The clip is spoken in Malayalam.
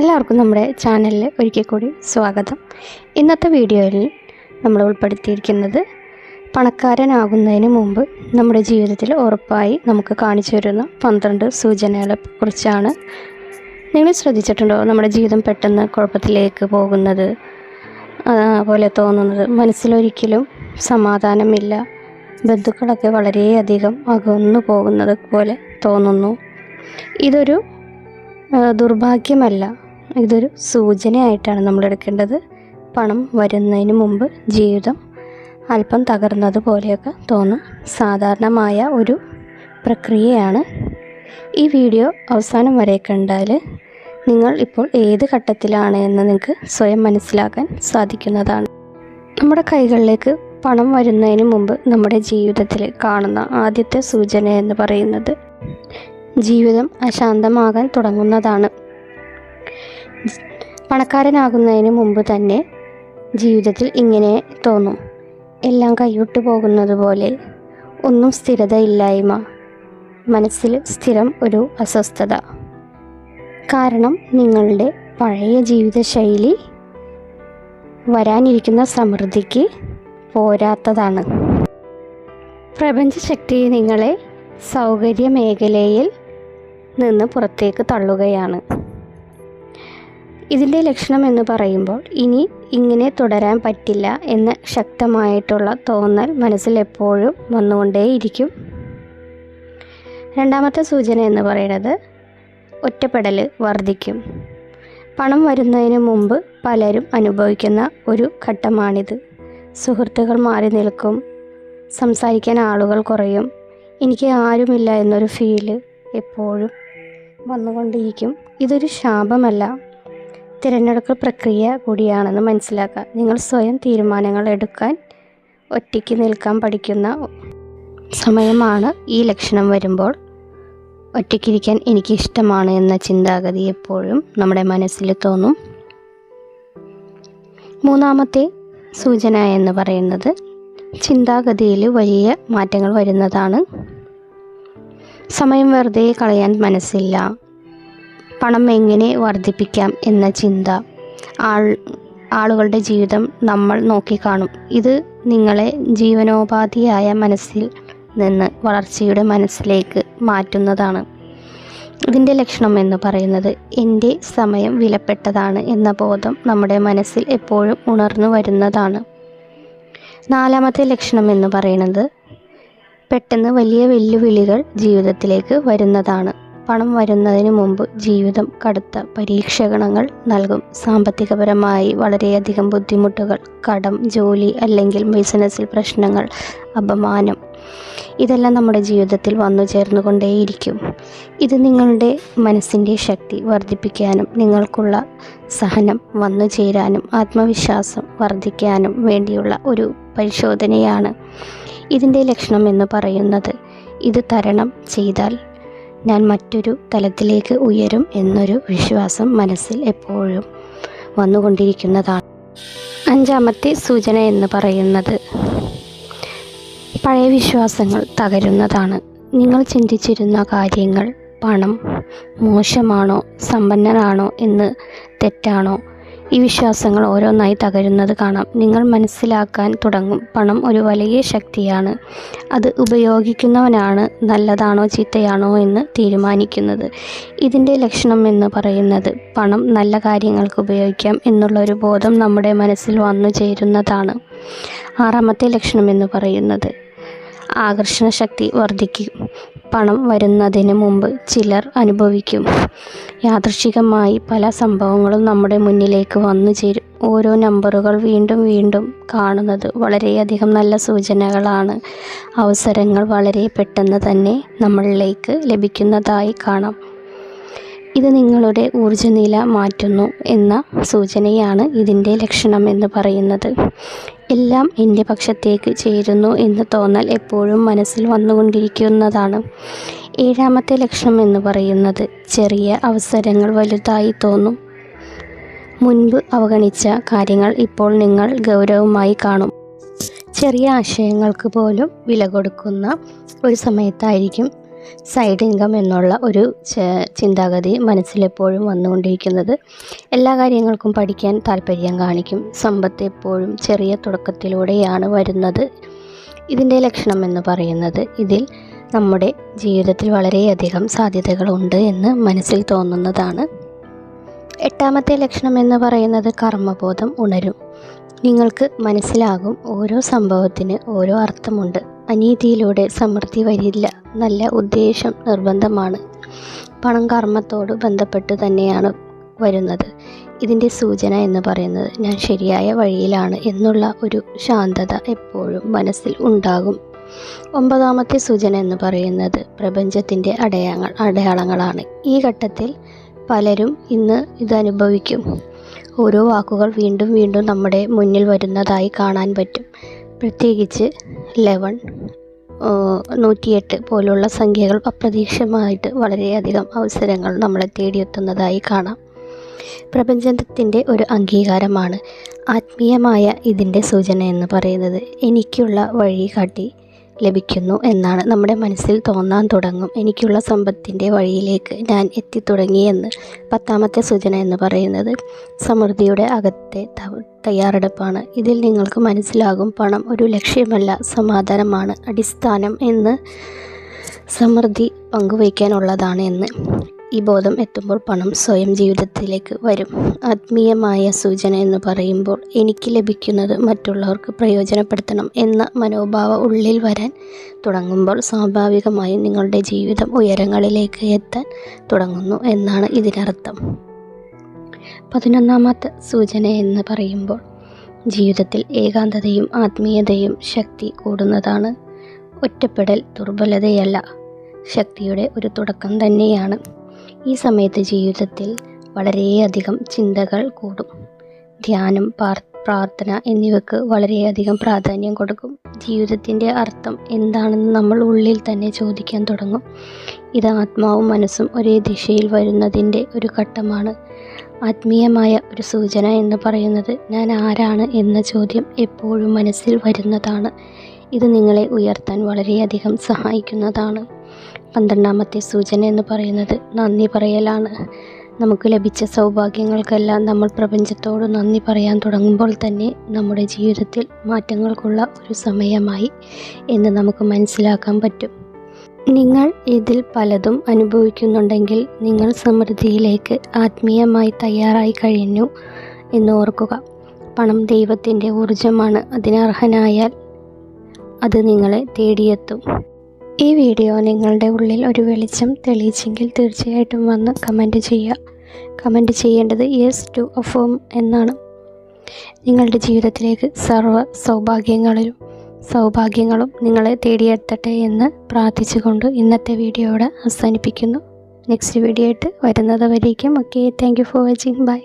എല്ലാവർക്കും നമ്മുടെ ചാനലിൽ ഒരിക്കൽ കൂടി സ്വാഗതം. ഇന്നത്തെ വീഡിയോയിൽ നമ്മൾ ഉൾപ്പെടുത്തിയിരിക്കുന്നത് പണക്കാരനാകുന്നതിന് മുമ്പ് നമ്മുടെ ജീവിതത്തിൽ ഉറപ്പായി നമുക്ക് കാണിച്ചു തരുന്ന പന്ത്രണ്ട് സൂചനകളെ കുറിച്ചാണ്. നിങ്ങൾ ശ്രദ്ധിച്ചിട്ടുണ്ടോ നമ്മുടെ ജീവിതം പെട്ടെന്ന് കുഴപ്പത്തിലേക്ക് പോകുന്നത്? പോലെ തോന്നുന്നത്. മനസ്സിലൊരിക്കലും സമാധാനമില്ല. ബന്ധുക്കളൊക്കെ വളരെയധികം അകന്നു പോകുന്നത് പോലെ തോന്നുന്നു. ഇതൊരു ദുർഭാഗ്യമല്ല. ഇതൊരു സൂചനയായിട്ടാണ് നമ്മൾ എടുക്കേണ്ടത് പണം വരുന്നതിന് മുമ്പ് ജീവിതം അല്പം തകർന്നത് പോലെയൊക്കെ തോന്നും സാധാരണമായ ഒരു പ്രക്രിയയാണ്. ഈ വീഡിയോ അവസാനം വരെ കണ്ടാൽ നിങ്ങൾ ഇപ്പോൾ ഏത് ഘട്ടത്തിലാണ് എന്ന് നിങ്ങൾക്ക് സ്വയം മനസ്സിലാക്കാൻ സാധിക്കുന്നതാണ്. നമ്മുടെ കൈകളിലേക്ക് പണം വരുന്നതിന് മുമ്പ് നമ്മുടെ ജീവിതത്തിൽ കാണുന്ന ആദ്യത്തെ സൂചന എന്ന് പറയുന്നത് ജീവിതം അശാന്തമാകാൻ തുടങ്ങുന്നതാണ്. പണക്കാരനാകുന്നതിന് മുമ്പ് തന്നെ ജീവിതത്തിൽ ഇങ്ങനെ തോന്നും. എല്ലാം കൈവിട്ടു പോകുന്നത് പോലെ ഒന്നും സ്ഥിരതയില്ലായ്മ. മനസ്സിൽ സ്ഥിരം ഒരു അസ്വസ്ഥത. കാരണം നിങ്ങളുടെ പഴയ ജീവിതശൈലി വരാനിരിക്കുന്ന സമൃദ്ധിക്ക് പോരാത്തതാണ്. പ്രപഞ്ചശക്തി നിങ്ങളെ സൗകര്യ മേഖലയിൽ നിന്ന് പുറത്തേക്ക് തള്ളുകയാണ്. ഇതിന്റെ ലക്ഷണം എന്ന് പറയുമ്പോൾ ഇനി ഇങ്ങനെ തുടരാൻ പറ്റില്ല എന്ന ശക്തമായിട്ടുള്ള തോന്നൽ മനസ്സിൽ എപ്പോഴും വന്നുകൊണ്ടേയിരിക്കും. രണ്ടാമത്തെ സൂചന എന്ന് പറയുന്നത് ഒറ്റപ്പെടൽ വർദ്ധിക്കും. പണം വരുന്നതിന് മുമ്പ് പലരും അനുഭവിക്കുന്ന ഒരു ഘട്ടമാണിത്. സുഹൃത്തുക്കൾ മാറി നിൽക്കും സംസാരിക്കാൻ ആളുകൾ കുറയും എനിക്ക് ആരുമില്ല എന്നൊരു ഫീൽ എപ്പോഴും വന്നുകൊണ്ടിരിക്കും ഇതൊരു ശാപമല്ല. തിരഞ്ഞെടുക്കൽ പ്രക്രിയ കൂടിയാണെന്ന് മനസ്സിലാക്കുക. നിങ്ങൾ സ്വയം തീരുമാനങ്ങൾ എടുക്കാൻ ഒറ്റയ്ക്ക് നിൽക്കാൻ പഠിക്കുന്ന സമയമാണ് ഈ ലക്ഷണം വരുമ്പോൾ. ഒറ്റയ്ക്കിരിക്കാൻ എനിക്കിഷ്ടമാണ് എന്ന ചിന്താഗതി എപ്പോഴും നമ്മുടെ മനസ്സിൽ തോന്നും. മൂന്നാമത്തെ സൂചന എന്ന് പറയുന്നത് ചിന്താഗതിയിൽ വലിയ മാറ്റങ്ങൾ വരുന്നതാണ്. സമയം വെറുതെ കളയാൻ മനസ്സില്ല. പണം എങ്ങനെ വർദ്ധിപ്പിക്കാം എന്ന ചിന്ത ആൾ ആളുകളുടെ ജീവിതം നമ്മൾ നോക്കിക്കാണും. ഇത് നിങ്ങളെ ജീവനോപാധിയായ മനസ്സിൽ നിന്ന് വളർച്ചയുടെ മനസ്സിലേക്ക് മാറ്റുന്നതാണ്. ഇതിന്റെ ലക്ഷണം എന്ന് പറയുന്നത് എന്റെ സമയം വിലപ്പെട്ടതാണ് എന്ന ബോധം നമ്മുടെ മനസ്സിൽ എപ്പോഴും ഉണർന്നു വരുന്നതാണ്. നാലാമത്തെ ലക്ഷണം എന്ന് പറയുന്നത് പെട്ടെന്ന് വലിയ വെല്ലുവിളികൾ ജീവിതത്തിലേക്ക് വരുന്നതാണ്. പണം വരുന്നതിന് മുമ്പ് ജീവിതം കടുത്ത പരീക്ഷണങ്ങൾ നൽകും. സാമ്പത്തികപരമായി വളരെയധികം ബുദ്ധിമുട്ടുകൾ കടം ജോലി അല്ലെങ്കിൽ ബിസിനസ്സിൽ പ്രശ്നങ്ങൾ അപമാനം ഇതെല്ലാം നമ്മുടെ ജീവിതത്തിൽ വന്നു ചേർന്നുകൊണ്ടേയിരിക്കും. ഇത് നിങ്ങളുടെ മനസ്സിന്റെ ശക്തി വർദ്ധിപ്പിക്കാനും നിങ്ങൾക്കുള്ള സഹനം വന്നു ചേരാനും ആത്മവിശ്വാസം വർദ്ധിക്കാനും വേണ്ടിയുള്ള ഒരു പരിശോധനയാണ് ഇതിന്റെ ലക്ഷണം എന്ന് പറയുന്നത്. ഇത് തരണം ചെയ്താൽ ഞാൻ മറ്റൊരു തലത്തിലേക്ക് ഉയരും എന്നൊരു വിശ്വാസം മനസ്സിൽ എപ്പോഴും വന്നുകൊണ്ടിരിക്കുന്നതാണ്. അഞ്ചാമത്തെ സൂചന എന്ന് പറയുന്നത് പഴയ വിശ്വാസങ്ങൾ തകരുന്നതാണ്. നിങ്ങൾ ചിന്തിച്ചിരുന്ന കാര്യങ്ങൾ പണം മോശമാണോ സമ്പന്നനാണോ എന്ന് തെറ്റാണോ ഈ വിശ്വാസങ്ങൾ ഓരോന്നായി തകരുന്നത് കാണാം. നിങ്ങൾ മനസ്സിലാക്കാൻ തുടങ്ങും. പണം ഒരു വലിയ ശക്തിയാണ്. അത് ഉപയോഗിക്കുന്നവനാണ് നല്ലതാണോ ചീത്തയാണോ എന്ന് തീരുമാനിക്കുന്നത്. ഇതിന്റെ ലക്ഷണം എന്ന് പറയുന്നത് പണം നല്ല കാര്യങ്ങൾക്ക് ഉപയോഗിക്കാം എന്നുള്ള ഒരു ബോധം നമ്മുടെ മനസ്സിൽ വന്നു ചേരുന്നതാണ്. ആറാമത്തെ ലക്ഷണം എന്ന് പറയുന്നത് ആകർഷണ ശക്തി വർദ്ധിക്കും. പണം വരുന്നതിന് മുമ്പ് ചിലർ അനുഭവിക്കും. യാദൃശികമായി പല സംഭവങ്ങളും നമ്മുടെ മുന്നിലേക്ക് വന്നു ചേരും. ഓരോ നമ്പറുകൾ വീണ്ടും വീണ്ടും കാണുന്നത് വളരെയധികം നല്ല സൂചനകളാണ്. അവസരങ്ങൾ വളരെ പെട്ടെന്ന് തന്നെ നമ്മളിലേക്ക് ലഭിക്കുന്നതായി കാണാം. ഇത് നിങ്ങളുടെ ഊർജനില മാറ്റുന്നു എന്ന സൂചനയാണ് ഇതിന്റെ ലക്ഷണം എന്ന് പറയുന്നത്. എല്ലാം എന്റെ പക്ഷത്തേക്ക് ചേരുന്നു എന്ന് തോന്നൽ എപ്പോഴും മനസ്സിൽ വന്നുകൊണ്ടിരിക്കുന്നതാണ്. ഏഴാമത്തെ ലക്ഷണം എന്ന് പറയുന്നത് ചെറിയ അവസരങ്ങൾ വലുതായി തോന്നും. മുൻപ് അവഗണിച്ച കാര്യങ്ങൾ ഇപ്പോൾ നിങ്ങൾ ഗൗരവമായി കാണും. ചെറിയ ആശയങ്ങൾക്ക് പോലും വില കൊടുക്കുന്ന ഒരു സമയത്തായിരിക്കും സൈഡ് ഇൻകം എന്നുള്ള ഒരു ചിന്താഗതി മനസ്സിലെപ്പോഴും വന്നുകൊണ്ടിരിക്കുന്നത്. എല്ലാ കാര്യങ്ങൾക്കും പഠിക്കാൻ താല്പര്യം കാണിക്കും. സമ്പത്ത് എപ്പോഴും ചെറിയ തുടക്കത്തിലൂടെയാണ് വരുന്നത്. ഇതിന്റെ ലക്ഷണം എന്ന് പറയുന്നത് ഇതിൽ നമ്മുടെ ജീവിതത്തിൽ വളരെയധികം സാധ്യതകളുണ്ട് എന്ന് മനസ്സിൽ തോന്നുന്നതാണ്. എട്ടാമത്തെ ലക്ഷണം എന്ന് പറയുന്നത് കർമ്മബോധം ഉണരും. നിങ്ങൾക്ക് മനസ്സിലാകും ഓരോ സംഭവത്തിന് ഓരോ അർത്ഥമുണ്ട്. അനീതിയിലൂടെ സമൃദ്ധി വരില്ല. നല്ല ഉദ്ദേശം നിർബന്ധമാണ്. പണം കർമ്മത്തോട് ബന്ധപ്പെട്ട് തന്നെയാണ് വരുന്നത്. ഇതിന്റെ സൂചന എന്ന് പറയുന്നത് ഞാൻ ശരിയായ വഴിയിലാണ് എന്നുള്ള ഒരു ശാന്തത എപ്പോഴും മനസ്സിൽ ഉണ്ടാകും. ഒമ്പതാമത്തെ സൂചന എന്ന് പറയുന്നത് പ്രപഞ്ചത്തിന്റെ അടയാളങ്ങൾ അടയാളങ്ങളാണ്. ഈ ഘട്ടത്തിൽ പലരും ഇന്ന് ഇത് അനുഭവിക്കും ഓരോ വാക്കുകൾ വീണ്ടും വീണ്ടും നമ്മുടെ മുന്നിൽ വരുന്നതായി കാണാൻ പറ്റും. പ്രത്യേകിച്ച് ലെവൻ നൂറ്റിയെട്ട് പോലുള്ള സംഖ്യകൾ അപ്രതീക്ഷിതമായിട്ട് വളരെയധികം അവസരങ്ങൾ നമ്മളെ തേടിയെത്തുന്നതായി കാണാം. പ്രപഞ്ചത്തിന്റെ ഒരു അംഗീകാരമാണ് ആത്മീയമായ ഇതിന്റെ സൂചന എന്ന് പറയുന്നത്. എനിക്കുള്ള വഴി കാട്ടി ലഭിക്കുന്നു എന്നാണ് നമ്മുടെ മനസ്സിൽ തോന്നാൻ തുടങ്ങും. എനിക്കുള്ള സമ്പത്തിന്റെ വഴിയിലേക്ക് ഞാൻ എത്തിത്തുടങ്ങിയെന്ന് പത്താമത്തെ സൂചന എന്ന് പറയുന്നത്. സമൃദ്ധിയുടെ അകത്തെ തയ്യാറെടുപ്പാണ്. ഇതിൽ നിങ്ങൾക്ക് മനസ്സിലാകും പണം ഒരു ലക്ഷ്യമല്ല സമാധാനമാണ് അടിസ്ഥാനം എന്ന് സമൃദ്ധി പങ്കുവയ്ക്കാനുള്ളതാണ് എന്ന്. ഈ ബോധം എത്തുമ്പോൾ പണം സ്വയം ജീവിതത്തിലേക്ക് വരും. ആത്മീയമായ സൂചന എന്ന് പറയുമ്പോൾ എനിക്ക് ലഭിക്കുന്നത് മറ്റുള്ളവർക്ക് പ്രയോജനപ്പെടുത്തണം എന്ന മനോഭാവ ഉള്ളിൽ വരാൻ തുടങ്ങുമ്പോൾ സ്വാഭാവികമായും നിങ്ങളുടെ ജീവിതം ഉയരങ്ങളിലേക്ക് എത്താൻ തുടങ്ങുന്നു എന്നാണ് ഇതിനർത്ഥം. പതിനൊന്നാമത്തെ സൂചന എന്ന് പറയുമ്പോൾ ജീവിതത്തിൽ ഏകാന്തതയും ആത്മീയതയും ശക്തി കൂടുന്നതാണ്. ഒറ്റപ്പെടൽ ദുർബലതയല്ല. ശക്തിയുടെ ഒരു തുടക്കം തന്നെയാണ്. ഈ സമയത്ത് ജീവിതത്തിൽ വളരെയധികം ചിന്തകൾ കൂടും. ധ്യാനം പ്രാർത്ഥന എന്നിവയ്ക്ക് വളരെയധികം പ്രാധാന്യം കൊടുക്കും. ജീവിതത്തിന്റെ അർത്ഥം എന്താണെന്ന് നമ്മൾ ഉള്ളിൽ തന്നെ ചോദിക്കാൻ തുടങ്ങും. ഇത് ആത്മാവും മനസ്സും ഒരേ ദിശയിൽ വരുന്നതിന്റെ ഒരു ഘട്ടമാണ്. ആത്മീയമായ ഒരു സൂചന എന്ന് പറയുന്നത് ഞാൻ ആരാണ് എന്ന ചോദ്യം എപ്പോഴും മനസ്സിൽ വരുന്നതാണ്. ഇത് നിങ്ങളെ ഉയർത്താൻ വളരെയധികം സഹായിക്കുന്നതാണ്. പന്ത്രണ്ടാമത്തെ സൂചന എന്ന് പറയുന്നത് നന്ദി പറയലാണ്. നമുക്ക് ലഭിച്ച സൗഭാഗ്യങ്ങൾക്കെല്ലാം നമ്മൾ പ്രപഞ്ചത്തോട് നന്ദി പറയാൻ തുടങ്ങുമ്പോൾ തന്നെ നമ്മുടെ ജീവിതത്തിൽ മാറ്റങ്ങൾക്കുള്ള ഒരു സമയമായി എന്ന് നമുക്ക് മനസ്സിലാക്കാൻ പറ്റും. നിങ്ങൾ ഇതിൽ പലതും അനുഭവിക്കുന്നുണ്ടെങ്കിൽ നിങ്ങൾ സമൃദ്ധിയിലേക്ക് ആത്മീയമായി തയ്യാറായി കഴിഞ്ഞു എന്ന് ഓർക്കുക. പണം ദൈവത്തിന്റെ ഊർജമാണ് അതിനർഹനായാൽ അത് നിങ്ങളെ തേടിയെത്തും. ഈ വീഡിയോ നിങ്ങളുടെ ഉള്ളിൽ ഒരു വെളിച്ചം തെളിയിച്ചെങ്കിൽ തീർച്ചയായിട്ടും വന്ന് കമന്റ് ചെയ്യുക. കമന്റ് ചെയ്യേണ്ടത് യെസ് ടു അഫോം എന്നാണ്. നിങ്ങളുടെ ജീവിതത്തിലേക്ക് സർവ സൗഭാഗ്യങ്ങളിലും സൗഭാഗ്യങ്ങളും നിങ്ങളെ തേടിയെത്തട്ടെ എന്ന് പ്രാർത്ഥിച്ചുകൊണ്ട് ഇന്നത്തെ വീഡിയോ ഇവിടെ അവസാനിപ്പിക്കുന്നു. നെക്സ്റ്റ് വീഡിയോ ആയിട്ട് വരുന്നത് വരേക്കും okay thank for watching bye